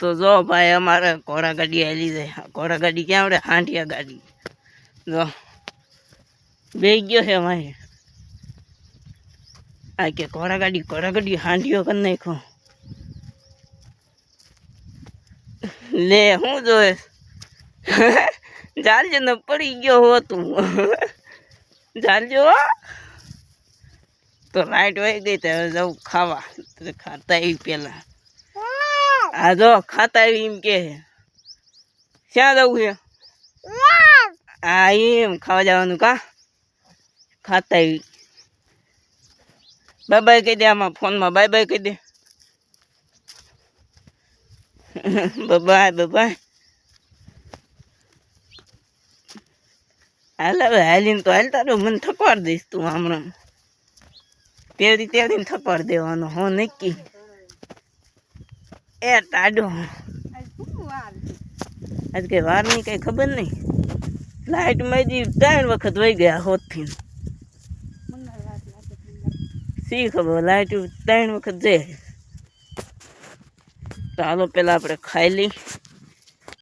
તો જો ભાઈ અમારે ઘોડા ગાડી આલી જાય ઘોડા ગાડી ક્યાં આવડે હાંડિયા ગાડી જો બે ગયો છે ભાઈ આ કે ઘોડા ગાડી ઘોડા ગાડી હાંડિયો કરી નાખો લે હું જોયે ચાલજો ને પડી ગયો હો તું ચાલજો હો. તો લાઈટ વહી ગઈ તો હવે જવું ખાવા તો ખાતા આવી પેલા આ જો ખાતા આવી એમ કે ક્યાં જવું છે? આ એમ ખાવા જવાનું કા? ખાતા આવી. બાય બાય કહી દે આમાં ફોનમાં બાય બાય કહી દે. Bye bye. હાલ હવે હાલીને તો હાલતા રહો મને થકવાડ દઈશ તું હમણાં. તેડી તેડીને થકવાડ દેવાનો હો નક્કી. એ ટાડો આજ કઈ વારની કઈ ખબર નહીં. લાઈટ મેજી ત્રણ વખત વહી ગયા હોતથી. શી ખબર લાઈટ ત્રણ વખત જાય. ચાલો પેલા આપણે ખાઈ લઈ.